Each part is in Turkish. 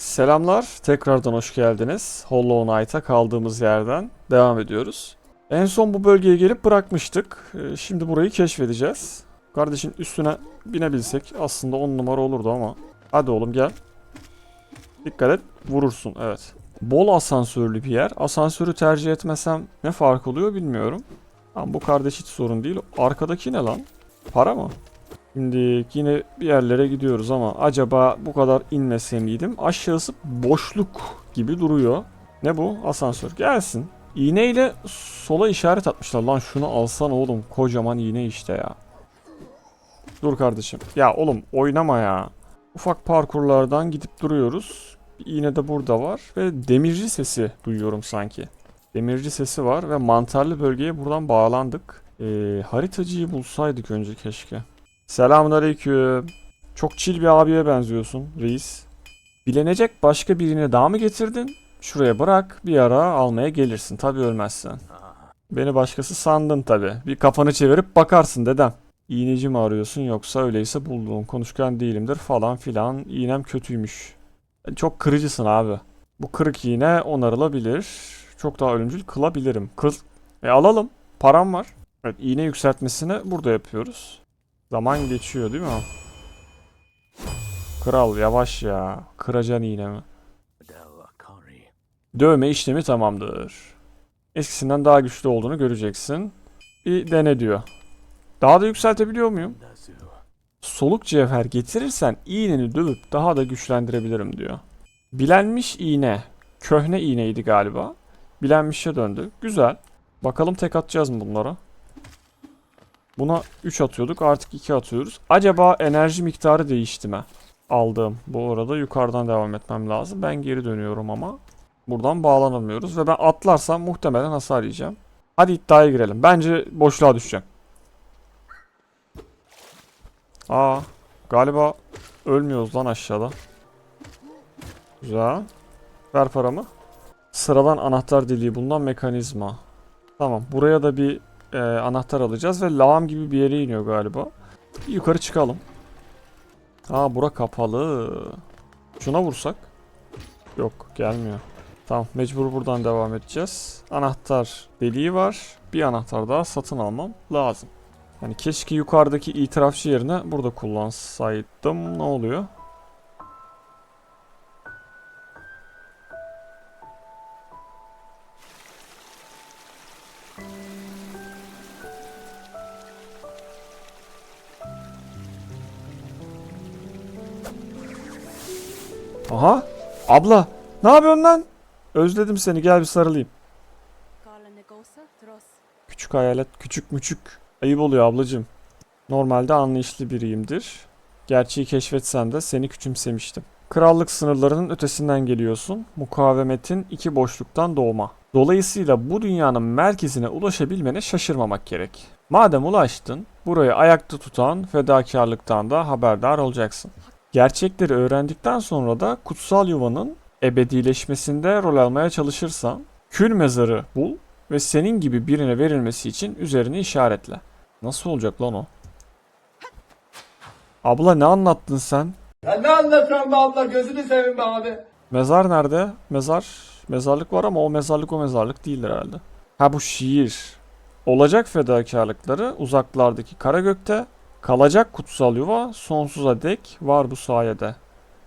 Selamlar, tekrardan hoş geldiniz. Hollow Knight'a kaldığımız yerden devam ediyoruz. En son bu bölgeye gelip bırakmıştık. Ee, Şimdi burayı keşfedeceğiz. Kardeşin üstüne binebilsek aslında 10 numara olurdu ama. Hadi oğlum gel. Dikkat et, vurursun evet. Bol asansörlü bir yer. Asansörü tercih etmesem ne fark oluyor bilmiyorum. Ama bu kardeş hiç sorun değil. Arkadaki ne lan? Para mı? Şimdi yine bir yerlere gidiyoruz ama acaba bu kadar inmese miydim? Aşağısı boşluk gibi duruyor. Ne bu? Asansör. Gelsin. İğneyle sola işaret atmışlar. Lan şunu alsan oğlum. Kocaman iğne işte ya. Dur kardeşim. Ya oğlum oynama ya. Ufak parkurlardan gidip duruyoruz. Bir iğne de burada var. Ve demirci sesi duyuyorum sanki. Demirci sesi var ve mantarlı bölgeye buradan bağlandık. Ee, haritacıyı bulsaydık önce keşke. Selamünaleyküm. Çok chill bir abiye benziyorsun reis. Bilenecek başka birini daha mı getirdin? Şuraya bırak bir ara almaya gelirsin tabi ölmezsen. Beni başkası sandın tabi. Bir kafanı çevirip bakarsın dedem. İğneci mi arıyorsun yoksa öyleyse bulduğun konuşkan değilimdir falan filan. İğnem kötüymüş. E, Çok kırıcısın abi. Bu kırık iğne onarılabilir. Çok daha ölümcül kılabilirim. Kıl. E alalım. Param var. Evet iğne yükseltmesini burada yapıyoruz. Zaman geçiyor değil mi? Kral yavaş ya. Kıracan iğnemi. Dövme işlemi tamamdır. Eskisinden daha güçlü olduğunu göreceksin. Bir dene diyor. Daha da yükseltebiliyor muyum? Soluk cevher getirirsen iğneni dövüp daha da güçlendirebilirim diyor. Bilenmiş iğne. Köhne iğneydi galiba. Bilenmişe döndü. Güzel. Bakalım tek atacağız mı bunlara? Buna 3 atıyorduk artık 2 atıyoruz. Acaba enerji miktarı değişti mi? Aldığım. Bu arada yukarıdan devam etmem lazım. Ben geri dönüyorum ama. Buradan bağlanamıyoruz ve ben atlarsam muhtemelen hasar yiyeceğim. Hadi iddiaya girelim. Bence boşluğa düşeceğim. Aa, galiba ölmüyoruz lan aşağıda. Güzel. Ver paramı. Sıradan anahtar deliği bulunan mekanizma. Tamam. Buraya da bir e, anahtar alacağız ve lağım gibi bir yere iniyor galiba. Yukarı çıkalım. Aa bura kapalı. Şuna vursak. Yok gelmiyor. Tamam mecbur buradan devam edeceğiz. Anahtar deliği var. Bir anahtar daha satın almam lazım. Yani keşke yukarıdaki itirafçı yerine burada kullansaydım. Ne oluyor? Aha. Abla. Ne yapıyorsun lan? Özledim seni. Gel bir sarılayım. Küçük hayalet. Küçük müçük. Ayıp oluyor ablacığım. Normalde anlayışlı biriyimdir. Gerçeği keşfetsen de seni küçümsemiştim. Krallık sınırlarının ötesinden geliyorsun. Mukavemetin iki boşluktan doğma. Dolayısıyla bu dünyanın merkezine ulaşabilmene şaşırmamak gerek. Madem ulaştın, burayı ayakta tutan fedakarlıktan da haberdar olacaksın. Gerçekleri öğrendikten sonra da kutsal yuvanın ebedileşmesinde rol almaya çalışırsan, kül mezarı bul ve senin gibi birine verilmesi için üzerini işaretle. Nasıl olacak lan o? Abla ne anlattın sen? Ya ne anlatıyorsun be abla gözünü seveyim be abi. Mezar nerede? Mezar. Mezarlık var ama o mezarlık o mezarlık değil herhalde. Ha bu şiir. Olacak fedakarlıkları uzaklardaki Karagök'te, kalacak kutsal yuva sonsuza dek var bu sayede.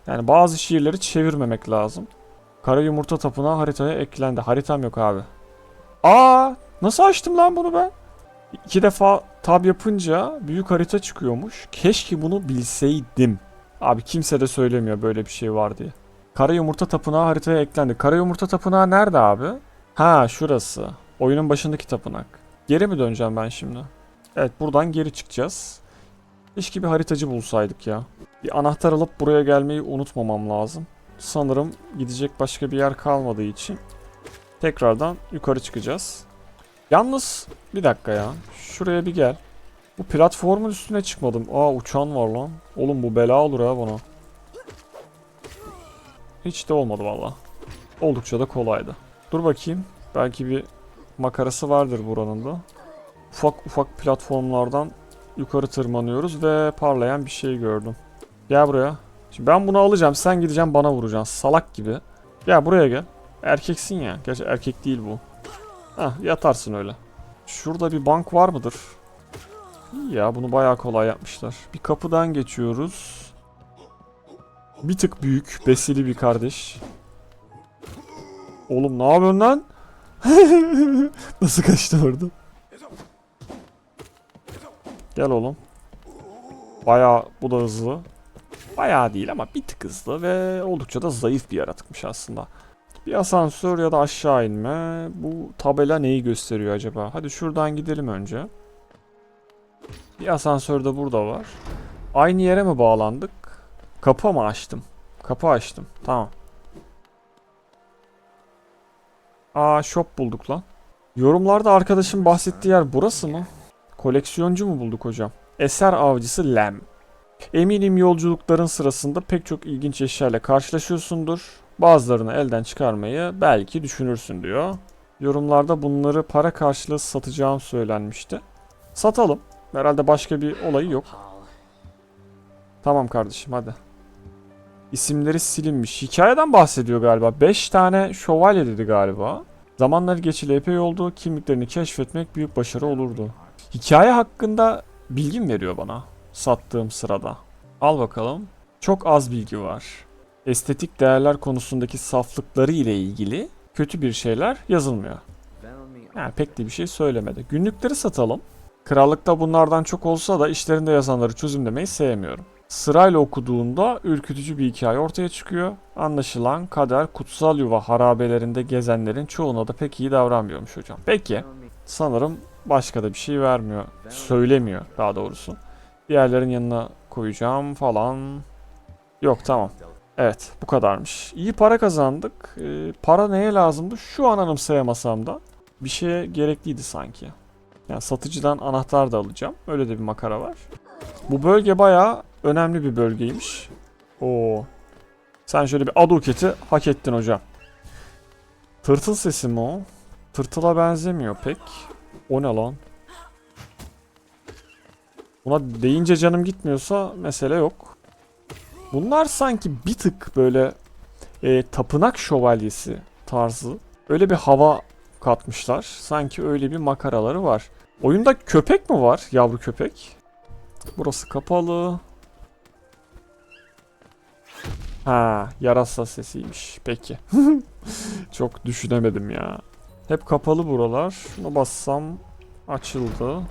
Yani bazı şiirleri çevirmemek lazım. Kara yumurta tapınağı haritaya eklendi. Haritam yok abi. Aa, nasıl açtım lan bunu ben? İki defa tab yapınca büyük harita çıkıyormuş. Keşke bunu bilseydim. Abi kimse de söylemiyor böyle bir şey var diye. Kara yumurta tapınağı haritaya eklendi. Kara yumurta tapınağı nerede abi? Ha şurası. Oyunun başındaki tapınak. Geri mi döneceğim ben şimdi? Evet buradan geri çıkacağız. Keşke bir haritacı bulsaydık ya. Bir anahtar alıp buraya gelmeyi unutmamam lazım. Sanırım gidecek başka bir yer kalmadığı için tekrardan yukarı çıkacağız. Yalnız bir dakika ya. Şuraya bir gel. Bu platformun üstüne çıkmadım. Aa uçan var lan. Oğlum bu bela olur ha bana. Hiç de olmadı valla. Oldukça da kolaydı. Dur bakayım. Belki bir makarası vardır buranın da. Ufak ufak platformlardan yukarı tırmanıyoruz ve parlayan bir şey gördüm. Gel buraya. Şimdi ben bunu alacağım. Sen gideceksin bana vuracaksın. Salak gibi. Gel buraya gel. Erkeksin ya. Gerçi erkek değil bu. Hah yatarsın öyle. Şurada bir bank var mıdır? İyi ya bunu bayağı kolay yapmışlar. Bir kapıdan geçiyoruz. Bir tık büyük. Besili bir kardeş. Oğlum ne yapıyorsun lan? Nasıl kaçtı orada? Gel oğlum. Bayağı bu da hızlı. Bayağı değil ama bir tık hızlı ve oldukça da zayıf bir yaratıkmış aslında. Bir asansör ya da aşağı inme. Bu tabela neyi gösteriyor acaba? Hadi şuradan gidelim önce. Bir asansör de burada var. Aynı yere mi bağlandık? Kapı mı açtım? Kapı açtım. Tamam. Aa shop bulduk lan. Yorumlarda arkadaşım bahsettiği yer burası mı? Koleksiyoncu mu bulduk hocam? Eser avcısı Lem. Eminim yolculukların sırasında pek çok ilginç eşyayla karşılaşıyorsundur. Bazılarını elden çıkarmayı belki düşünürsün diyor. Yorumlarda bunları para karşılığı satacağım söylenmişti. Satalım. Herhalde başka bir olayı yok. Tamam kardeşim hadi. İsimleri silinmiş. Hikayeden bahsediyor galiba. 5 tane şövalye dedi galiba. Zamanları geçili epey oldu. Kimliklerini keşfetmek büyük başarı olurdu. Hikaye hakkında bilgi mi veriyor bana? Sattığım sırada. Al bakalım. Çok az bilgi var. Estetik değerler konusundaki saflıkları ile ilgili kötü bir şeyler yazılmıyor. Yani pek de bir şey söylemedi. Günlükleri satalım. Krallıkta bunlardan çok olsa da işlerinde yazanları çözümlemeyi sevmiyorum. Sırayla okuduğunda ürkütücü bir hikaye ortaya çıkıyor. Anlaşılan kader kutsal yuva harabelerinde gezenlerin çoğuna da pek iyi davranmıyormuş hocam. Peki sanırım başka da bir şey vermiyor. Söylemiyor daha doğrusu. Diğerlerin yanına koyacağım falan. Yok tamam. Evet bu kadarmış. İyi para kazandık. Ee, para neye lazımdı? Şu an anımsayamasam da bir şeye gerekliydi sanki. Yani satıcıdan anahtar da alacağım. Öyle de bir makara var. Bu bölge bayağı önemli bir bölgeymiş. Oo. Sen şöyle bir aduketi hak ettin hocam. Tırtıl sesi mi o? Tırtıla benzemiyor pek. O ne lan? Buna deyince canım gitmiyorsa mesele yok. Bunlar sanki bir tık böyle e, tapınak şövalyesi tarzı. Öyle bir hava katmışlar. Sanki öyle bir makaraları var. Oyunda köpek mi var? Yavru köpek. Burası kapalı. Ha, yarasa sesiymiş. Peki. Çok düşünemedim ya. Hep kapalı buralar. Şuna bassam açıldı.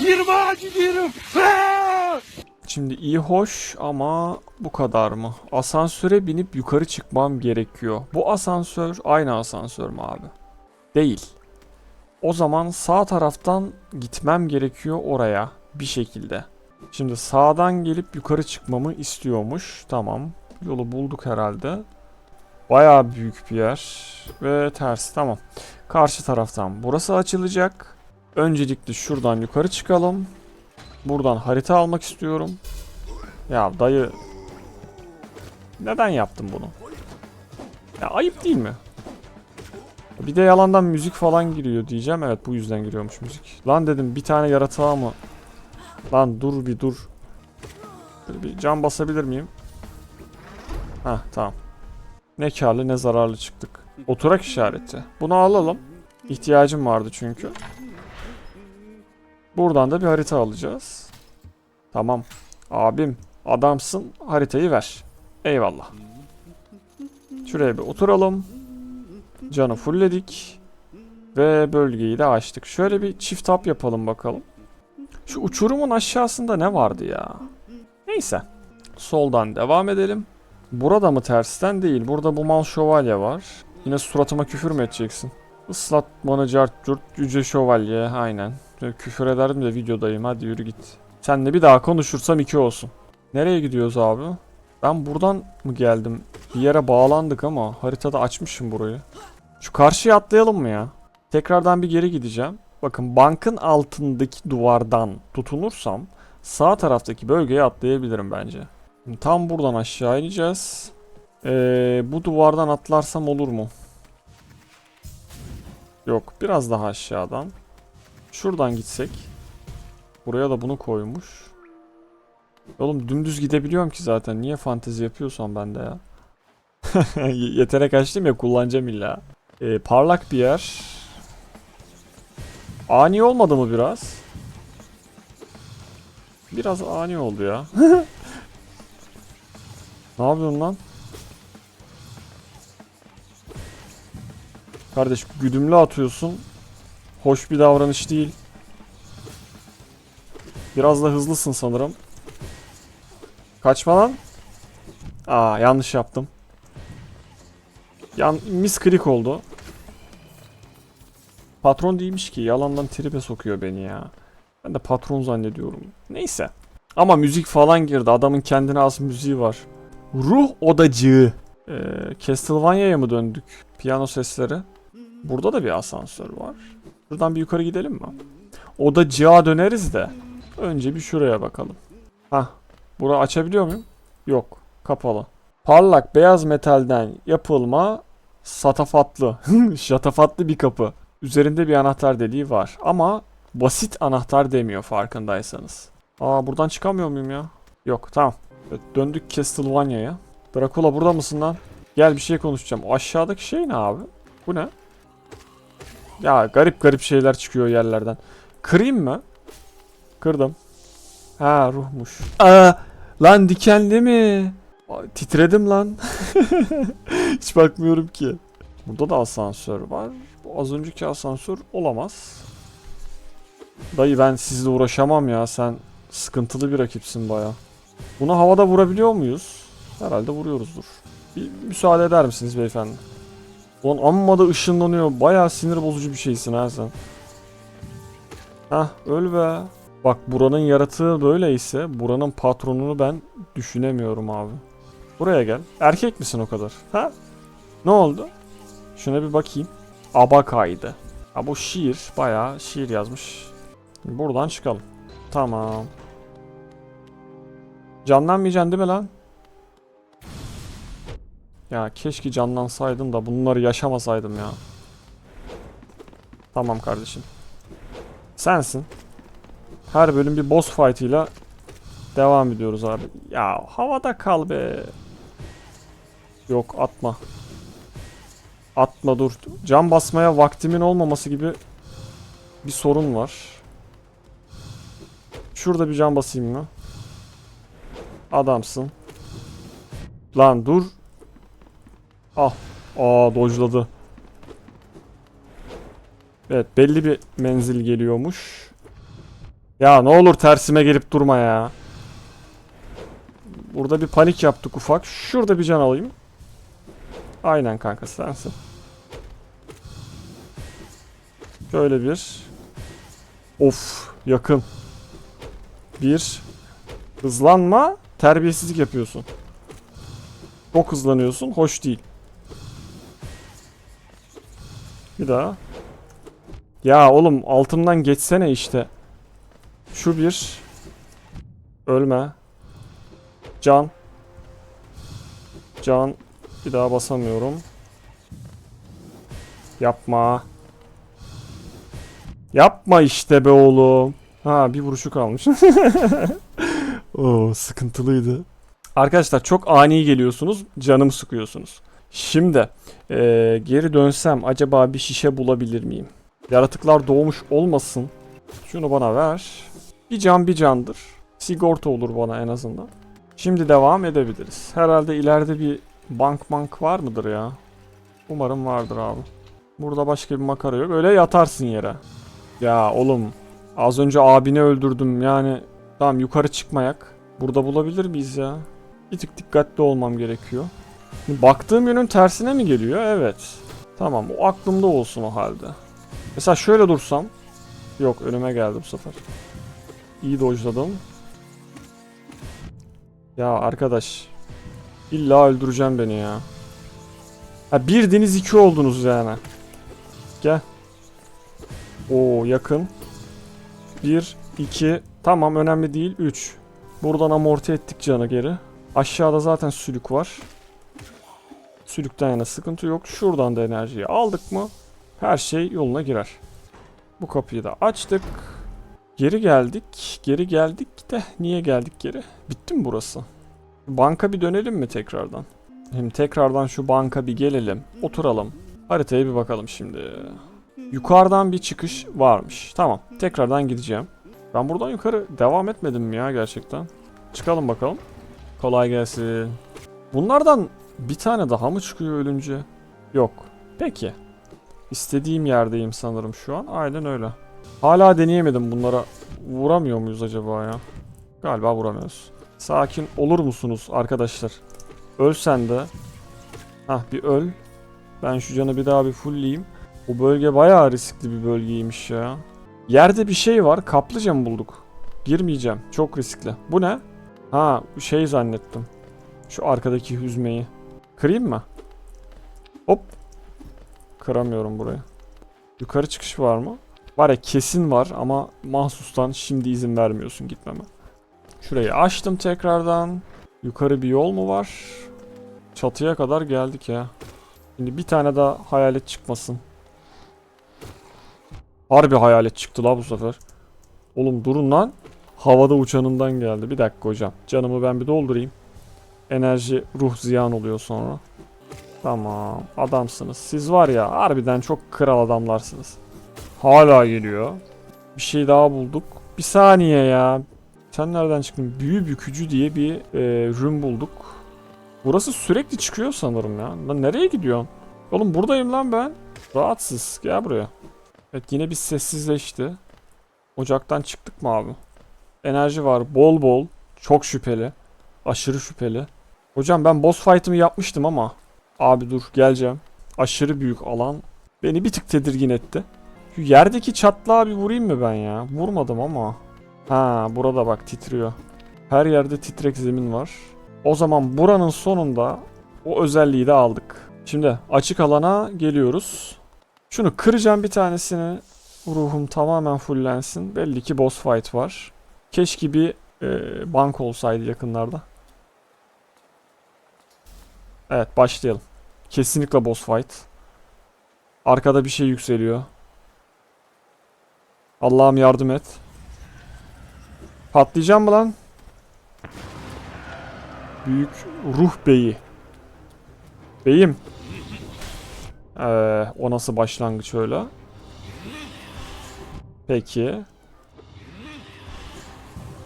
20 gidiyorum. Şimdi iyi hoş ama bu kadar mı? Asansöre binip yukarı çıkmam gerekiyor. Bu asansör aynı asansör mü abi? Değil. O zaman sağ taraftan gitmem gerekiyor oraya bir şekilde. Şimdi sağdan gelip yukarı çıkmamı istiyormuş. Tamam. Yolu bulduk herhalde. Bayağı büyük bir yer ve ters. Tamam. Karşı taraftan burası açılacak. Öncelikle şuradan yukarı çıkalım. Buradan harita almak istiyorum. Ya dayı neden yaptın bunu? Ya ayıp değil mi? Bir de yalandan müzik falan giriyor diyeceğim. Evet bu yüzden giriyormuş müzik. Lan dedim bir tane yaratığa mı? Lan dur bir dur. Bir cam basabilir miyim? Hah tamam. Ne karlı ne zararlı çıktık. Oturak işareti. Bunu alalım. İhtiyacım vardı çünkü. Buradan da bir harita alacağız. Tamam. Abim adamsın haritayı ver. Eyvallah. Şuraya bir oturalım. Canı fullledik. Ve bölgeyi de açtık. Şöyle bir çift tap yapalım bakalım. Şu uçurumun aşağısında ne vardı ya? Neyse. Soldan devam edelim. Burada mı tersten değil. Burada bu mal şövalye var. Yine suratıma küfür mü edeceksin? Islatmanı cart curt yüce şövalye aynen. Küfür ederdim de videodayım hadi yürü git. Senle bir daha konuşursam iki olsun. Nereye gidiyoruz abi? Ben buradan mı geldim? Bir yere bağlandık ama haritada açmışım burayı. Şu karşıya atlayalım mı ya? Tekrardan bir geri gideceğim. Bakın bankın altındaki duvardan tutunursam sağ taraftaki bölgeye atlayabilirim bence. Tam buradan aşağı ineceğiz. Ee, bu duvardan atlarsam olur mu? Yok biraz daha aşağıdan. Şuradan gitsek. Buraya da bunu koymuş. Oğlum dümdüz gidebiliyorum ki zaten. Niye fantezi yapıyorsan ben de ya. Yetenek açtım ya kullanacağım illa. Ee, parlak bir yer. Ani olmadı mı biraz? Biraz ani oldu ya. ne yapıyorsun lan? Kardeş güdümlü atıyorsun. Hoş bir davranış değil. Biraz da hızlısın sanırım. Kaçma lan. Aa yanlış yaptım. Yan misklik oldu. Patron değilmiş ki yalandan tribe sokuyor beni ya. Ben de patron zannediyorum. Neyse. Ama müzik falan girdi. Adamın kendine az müziği var. Ruh odacığı. Ee, Castlevania'ya mı döndük? Piyano sesleri. Burada da bir asansör var. Buradan bir yukarı gidelim mi? Odacığa döneriz de. Önce bir şuraya bakalım. Hah. Bura açabiliyor muyum? Yok. Kapalı. Parlak beyaz metalden yapılma satafatlı. Şatafatlı bir kapı. Üzerinde bir anahtar deliği var. Ama basit anahtar demiyor farkındaysanız. Aa buradan çıkamıyor muyum ya? Yok tamam. Evet, döndük Castlevania'ya. Dracula burada mısın lan? Gel bir şey konuşacağım. O aşağıdaki şey ne abi? Bu ne? Ya garip garip şeyler çıkıyor yerlerden. Kırayım mı? Kırdım. Ha ruhmuş. Aa, lan dikenli mi? Aa, Titredim lan. Hiç bakmıyorum ki. Burada da asansör var. Bu az önceki asansör olamaz. Dayı ben sizle uğraşamam ya. Sen sıkıntılı bir rakipsin baya. Bunu havada vurabiliyor muyuz? Herhalde vuruyoruzdur. Bir müsaade eder misiniz beyefendi? Ulan amma da ışınlanıyor. Baya sinir bozucu bir şeysin ha sen. Hah öl be. Bak buranın yaratığı böyleyse buranın patronunu ben düşünemiyorum abi. Buraya gel. Erkek misin o kadar? Ha? Ne oldu? Şuna bir bakayım. Abakaydı. Ha bu şiir. Bayağı şiir yazmış. Buradan çıkalım. Tamam. Canlanmayacaksın değil mi lan? Ya keşke canlansaydım da bunları yaşamasaydım ya. Tamam kardeşim. Sensin. Her bölüm bir boss fight ile devam ediyoruz abi. Ya havada kal be. Yok atma. Atma dur. Cam basmaya vaktimin olmaması gibi bir sorun var. Şurada bir cam basayım mı? Adamsın. Lan dur. Ah. Aa dojladı. Evet belli bir menzil geliyormuş. Ya ne olur tersime gelip durma ya. Burada bir panik yaptık ufak. Şurada bir can alayım. Aynen kanka sensin. Şöyle bir. Of yakın. Bir. Hızlanma. Terbiyesizlik yapıyorsun. Çok hızlanıyorsun. Hoş değil. Bir daha. Ya oğlum altımdan geçsene işte. Şu bir. Ölme. Can. Can. Bir daha basamıyorum. Yapma. Yapma işte be oğlum. Ha bir vuruşu kalmış. Oo sıkıntılıydı. Arkadaşlar çok ani geliyorsunuz. Canımı sıkıyorsunuz. Şimdi eee, geri dönsem acaba bir şişe bulabilir miyim? Yaratıklar doğmuş olmasın. Şunu bana ver. Bir can bir candır. Sigorta olur bana en azından. Şimdi devam edebiliriz. Herhalde ileride bir bank bank var mıdır ya? Umarım vardır abi. Burada başka bir makara yok. Öyle yatarsın yere. Ya oğlum az önce abini öldürdüm yani. Tamam yukarı çıkmayak. Burada bulabilir miyiz ya? Bir tık dikkatli olmam gerekiyor. Baktığım yönün tersine mi geliyor? Evet. Tamam o aklımda olsun o halde. Mesela şöyle dursam. Yok önüme geldi bu sefer. İyi dojladım. Ya arkadaş. İlla öldüreceğim beni ya. Ha bir deniz iki oldunuz yani. Gel. Oo yakın. Bir, iki. Tamam önemli değil. Üç. Buradan amorti ettik canı geri. Aşağıda zaten sülük var. Sülükten yana sıkıntı yok. Şuradan da enerjiyi aldık mı her şey yoluna girer. Bu kapıyı da açtık. Geri geldik. Geri geldik de niye geldik geri? Bitti mi burası? Banka bir dönelim mi tekrardan? Hem tekrardan şu banka bir gelelim. Oturalım. Haritaya bir bakalım şimdi. Yukarıdan bir çıkış varmış. Tamam. Tekrardan gideceğim. Ben buradan yukarı devam etmedim mi ya gerçekten? Çıkalım bakalım. Kolay gelsin. Bunlardan bir tane daha mı çıkıyor ölünce? Yok. Peki. İstediğim yerdeyim sanırım şu an. Aynen öyle. Hala deneyemedim bunlara. Vuramıyor muyuz acaba ya? Galiba vuramıyoruz. Sakin olur musunuz arkadaşlar? Ölsen de. Hah bir öl. Ben şu canı bir daha bir fullleyeyim. Bu bölge bayağı riskli bir bölgeymiş ya. Yerde bir şey var. Kaplıca mı bulduk? Girmeyeceğim. Çok riskli. Bu ne? Ha şey zannettim. Şu arkadaki hüzmeyi. Kırayım mı? Hop. Kıramıyorum burayı. Yukarı çıkış var mı? Var ya kesin var ama mahsustan şimdi izin vermiyorsun gitmeme. Şurayı açtım tekrardan. Yukarı bir yol mu var? Çatıya kadar geldik ya. Şimdi bir tane daha hayalet çıkmasın. Harbi hayalet çıktı la bu sefer. Oğlum durun lan. Havada uçanından geldi. Bir dakika hocam. Canımı ben bir doldurayım. Enerji ruh ziyan oluyor sonra. Tamam. Adamsınız. Siz var ya harbiden çok kral adamlarsınız. Hala geliyor. Bir şey daha bulduk. Bir saniye ya. Sen nereden çıktın? Büyü bükücü diye bir e, rün bulduk. Burası sürekli çıkıyor sanırım ya. Lan nereye gidiyorsun? Oğlum buradayım lan ben. Rahatsız. Gel buraya. Evet yine bir sessizleşti. Ocaktan çıktık mı abi? Enerji var bol bol. Çok şüpheli. Aşırı şüpheli. Hocam ben boss fight'ımı yapmıştım ama. Abi dur geleceğim. Aşırı büyük alan. Beni bir tık tedirgin etti. Şu yerdeki çatlağa bir vurayım mı ben ya? Vurmadım ama. Ha burada bak titriyor. Her yerde titrek zemin var. O zaman buranın sonunda o özelliği de aldık. Şimdi açık alana geliyoruz. Şunu kıracağım bir tanesini. Ruhum tamamen fullensin. Belli ki boss fight var. Keşke bir e, bank olsaydı yakınlarda. Evet başlayalım. Kesinlikle boss fight. Arkada bir şey yükseliyor. Allah'ım yardım et. Patlayacağım mı lan? Büyük ruh beyi. Beyim. Ee, o nasıl başlangıç öyle? Peki.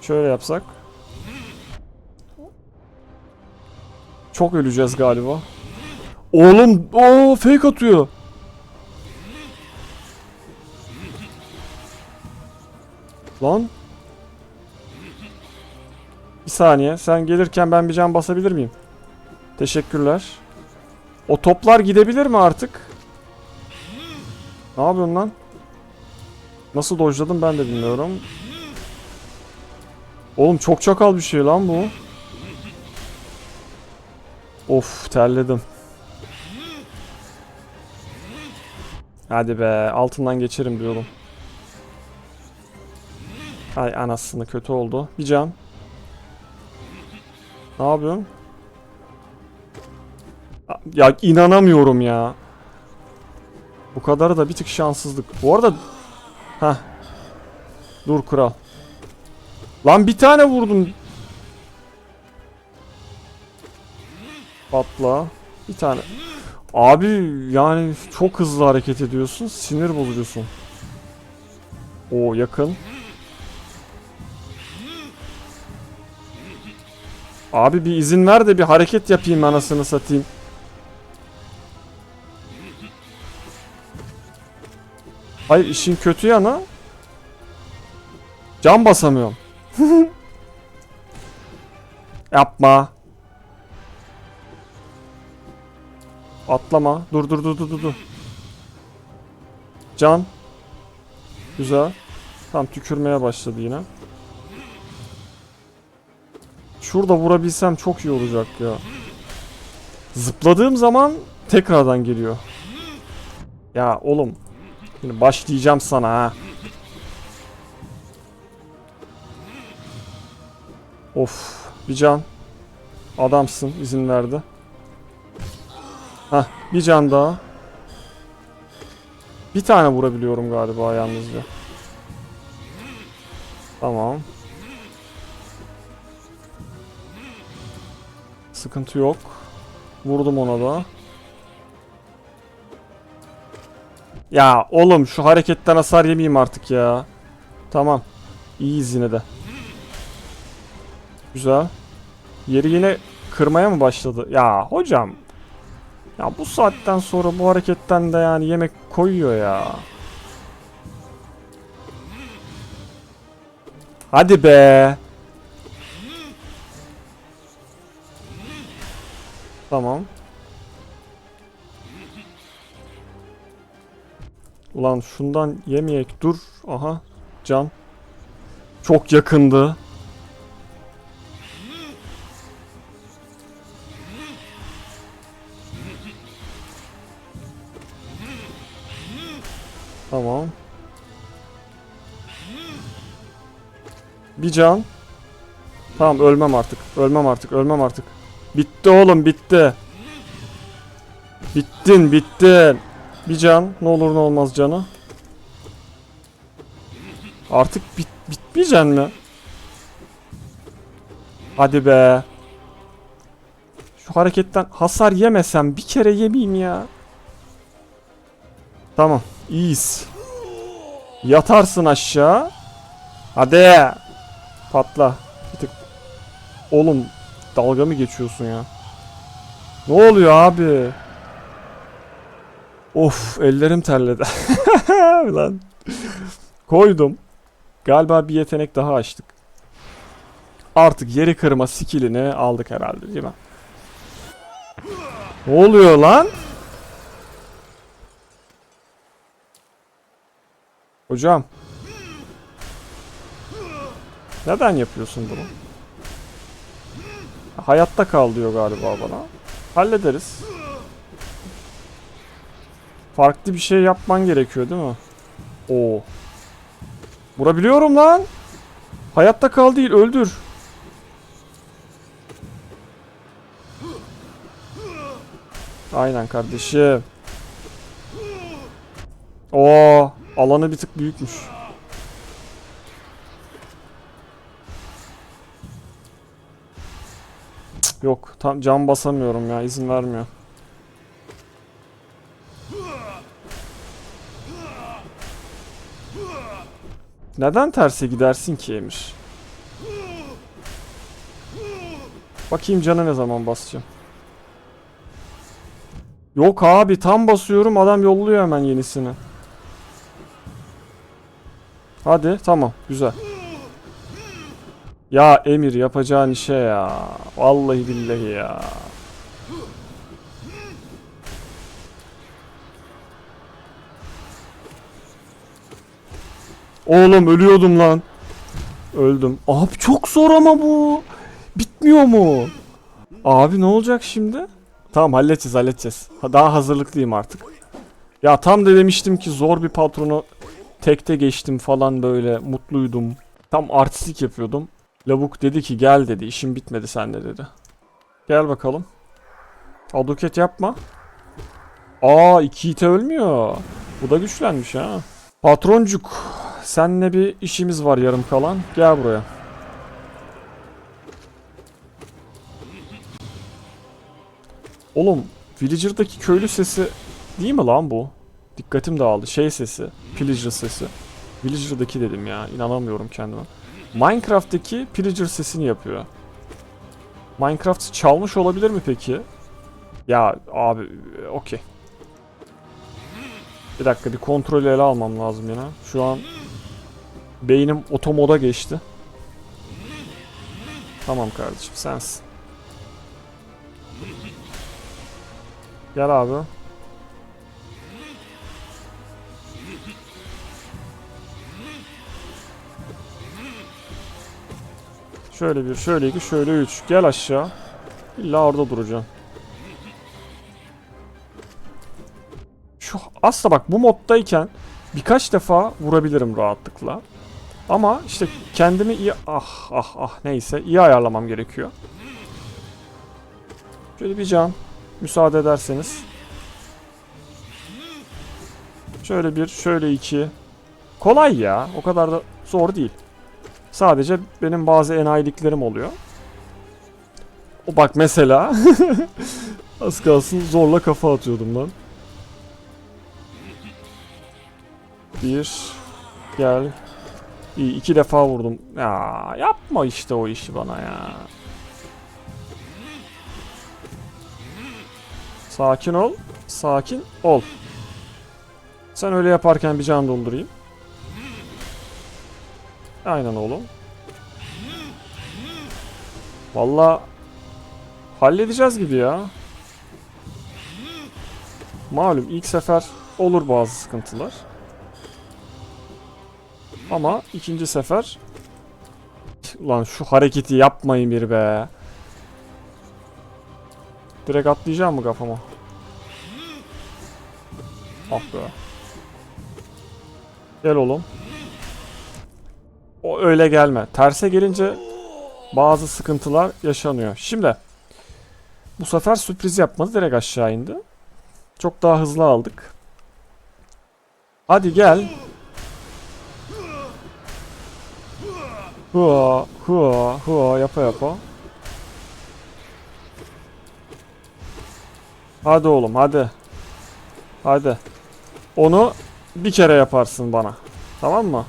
Şöyle yapsak. Çok öleceğiz galiba. Oğlum, o fake atıyor. Lan. Bir saniye. Sen gelirken ben bir can basabilir miyim? Teşekkürler. O toplar gidebilir mi artık? Ne yapıyorsun lan? Nasıl dojladım ben de bilmiyorum. Oğlum çok çakal bir şey lan bu. Of terledim. Hadi be altından geçerim diyorum. Ay anasını kötü oldu. Bir can. Ne yapıyorsun? Ya inanamıyorum ya. Bu kadarı da bir tık şanssızlık. Bu arada... Heh. Dur kral. Lan bir tane vurdum. Patla. Bir tane. Abi yani çok hızlı hareket ediyorsun. Sinir bozucusun. O yakın. Abi bir izin ver de bir hareket yapayım anasını satayım. Hayır işin kötü yanı Can basamıyorum. Yapma. Atlama. Dur dur dur dur, dur. Can. Güzel. Tam tükürmeye başladı yine. Şurada vurabilsem çok iyi olacak ya. Zıpladığım zaman tekrardan geliyor. Ya oğlum. Şimdi başlayacağım sana ha. Of. Bir can. Adamsın. izin verdi. Hah. Bir can daha. Bir tane vurabiliyorum galiba yalnızca. Tamam. Sıkıntı yok. Vurdum ona da. Ya oğlum şu hareketten hasar yemeyeyim artık ya. Tamam. İyiyiz yine de. Güzel. Yeri yine kırmaya mı başladı? Ya hocam. Ya bu saatten sonra bu hareketten de yani yemek koyuyor ya. Hadi be. Tamam. Ulan şundan yemeyek dur. Aha. Can. Çok yakındı. Tamam. Bir can. Tamam ölmem artık. Ölmem artık. Ölmem artık. Bitti oğlum bitti. Bittin bittin. Bir can. Ne olur ne olmaz canı. Artık bit bitmeyeceksin mi? Hadi be. Şu hareketten hasar yemesem bir kere yemeyeyim ya. Tamam. iyiyiz. Yatarsın aşağı. Hadi. Patla. Bir tık. Oğlum dalga mı geçiyorsun ya? Ne oluyor abi? Of ellerim terledi. Lan. Koydum. Galiba bir yetenek daha açtık. Artık yeri kırma skillini aldık herhalde değil mi? Ne oluyor lan? Hocam. Neden yapıyorsun bunu? Hayatta kal diyor galiba bana. Hallederiz. Farklı bir şey yapman gerekiyor değil mi? Oo. Vurabiliyorum lan. Hayatta kal değil öldür. Aynen kardeşim. Oo, alanı bir tık büyükmüş. Yok, tam cam basamıyorum ya, izin vermiyor. Neden terse gidersin ki Emir? Bakayım canı ne zaman basacağım. Yok abi tam basıyorum adam yolluyor hemen yenisini. Hadi tamam güzel. Ya Emir yapacağın işe ya. Vallahi billahi ya. Oğlum ölüyordum lan. Öldüm. Abi çok zor ama bu. Bitmiyor mu? Abi ne olacak şimdi? Tamam halledeceğiz halledeceğiz. Ha, Daha hazırlıklıyım artık. Ya tam da demiştim ki zor bir patronu tekte geçtim falan böyle mutluydum. Tam artistik yapıyordum. Lavuk dedi ki gel dedi işim bitmedi sende dedi. Gel bakalım. Aduket yapma. Aa iki ite ölmüyor. Bu da güçlenmiş ha. Patroncuk senle bir işimiz var yarım kalan. Gel buraya. Oğlum Villager'daki köylü sesi değil mi lan bu? Dikkatim dağıldı. Şey sesi. Pillager sesi. Villager'daki dedim ya. inanamıyorum kendime. Minecraft'taki Pillager sesini yapıyor. Minecraft çalmış olabilir mi peki? Ya abi okey. Bir dakika bir kontrolü ele almam lazım yine. Şu an beynim otomoda geçti. Tamam kardeşim sensin. Gel abi. Şöyle bir, şöyle iki, şöyle üç. Gel aşağı. İlla orada duracaksın. Aslında bak bu moddayken birkaç defa vurabilirim rahatlıkla. Ama işte kendimi iyi ah ah ah neyse iyi ayarlamam gerekiyor. Şöyle bir can müsaade ederseniz. Şöyle bir, şöyle iki. Kolay ya. O kadar da zor değil. Sadece benim bazı enayiliklerim oluyor. O bak mesela az kalsın zorla kafa atıyordum lan. Bir gel. İyi iki defa vurdum. Ya yapma işte o işi bana ya. Sakin ol. Sakin ol. Sen öyle yaparken bir can doldurayım. Aynen oğlum. Valla halledeceğiz gibi ya. Malum ilk sefer olur bazı sıkıntılar. Ama ikinci sefer Ulan şu hareketi yapmayın bir be. Direkt atlayacağım mı kafama? Ah be. Gel oğlum. O öyle gelme. Terse gelince bazı sıkıntılar yaşanıyor. Şimdi bu sefer sürpriz yapmadı. Direkt aşağı indi. Çok daha hızlı aldık. Hadi gel. Hua, hua, hua yapa yapa. Hadi oğlum hadi. Hadi. Onu bir kere yaparsın bana. Tamam mı?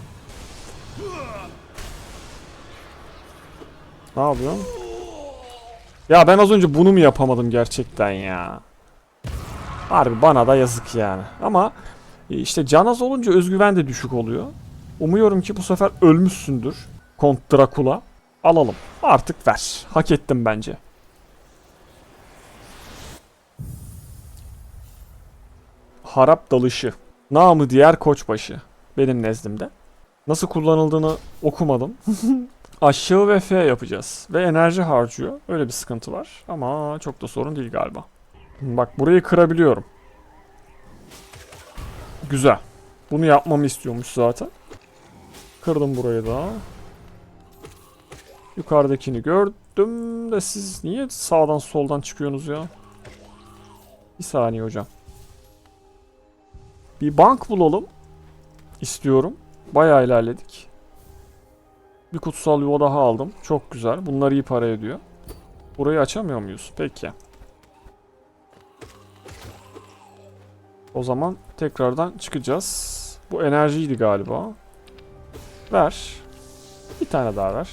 Ne yapıyorsun? Ya ben az önce bunu mu yapamadım gerçekten ya? Harbi bana da yazık yani. Ama işte can az olunca özgüven de düşük oluyor. Umuyorum ki bu sefer ölmüşsündür. Kont Drakula. Alalım. Artık ver. Hak ettim bence. Harap dalışı. Namı diğer koçbaşı. Benim nezdimde. Nasıl kullanıldığını okumadım. Aşağı ve F yapacağız. Ve enerji harcıyor. Öyle bir sıkıntı var. Ama çok da sorun değil galiba. Bak burayı kırabiliyorum. Güzel. Bunu yapmamı istiyormuş zaten. Kırdım burayı da. Yukarıdakini gördüm de siz niye sağdan soldan çıkıyorsunuz ya? Bir saniye hocam. Bir bank bulalım. istiyorum. Bayağı ilerledik. Bir kutsal yuva daha aldım. Çok güzel. Bunlar iyi para ediyor. Burayı açamıyor muyuz? Peki. O zaman tekrardan çıkacağız. Bu enerjiydi galiba. Ver. Bir tane daha ver.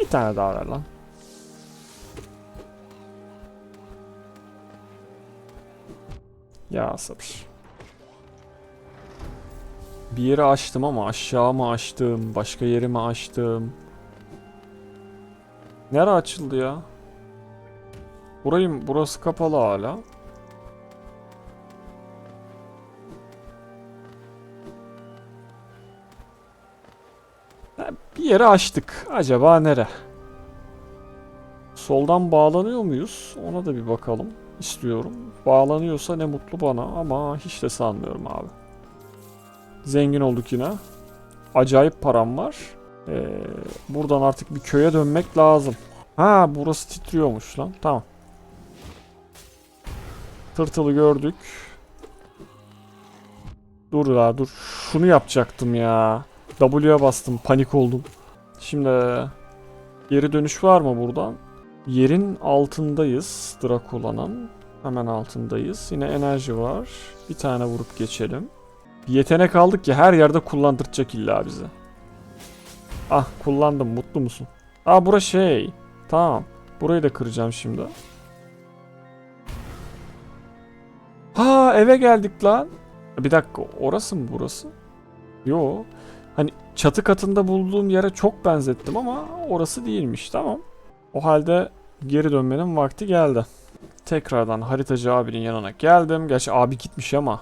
Bir tane daha ver lan. Ya sabır. Bir yeri açtım ama aşağı mı açtım, başka yeri mi açtım? Nere açıldı ya? Burayı mı- burası kapalı hala. Yere açtık. Acaba nere? Soldan bağlanıyor muyuz? Ona da bir bakalım istiyorum. Bağlanıyorsa ne mutlu bana ama hiç de sanmıyorum abi. Zengin olduk yine. Acayip param var. Ee, buradan artık bir köye dönmek lazım. Ha burası titriyormuş lan. Tamam. Tırtılı gördük. Dur ya dur. Şunu yapacaktım ya. W'ye bastım. Panik oldum. Şimdi geri dönüş var mı buradan? Yerin altındayız. Drakula'nın. Hemen altındayız. Yine enerji var. Bir tane vurup geçelim. Bir yetenek aldık ki her yerde kullandıracak illa bize. Ah kullandım. Mutlu musun? Aa bura şey. Tamam. Burayı da kıracağım şimdi. Ha eve geldik lan. Bir dakika orası mı burası? Yo. Hani çatı katında bulduğum yere çok benzettim ama orası değilmiş tamam. O halde geri dönmenin vakti geldi. Tekrardan haritacı abinin yanına geldim. Gerçi abi gitmiş ama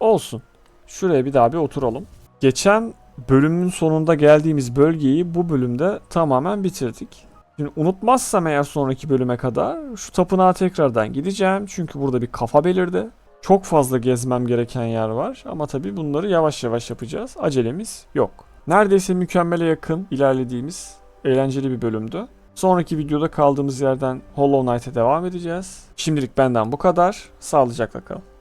olsun. Şuraya bir daha bir oturalım. Geçen bölümün sonunda geldiğimiz bölgeyi bu bölümde tamamen bitirdik. Şimdi unutmazsam eğer sonraki bölüme kadar şu tapınağa tekrardan gideceğim. Çünkü burada bir kafa belirdi. Çok fazla gezmem gereken yer var ama tabii bunları yavaş yavaş yapacağız. Acelemiz yok. Neredeyse mükemmele yakın ilerlediğimiz eğlenceli bir bölümdü. Sonraki videoda kaldığımız yerden Hollow Knight'e devam edeceğiz. Şimdilik benden bu kadar. Sağlıcakla kalın.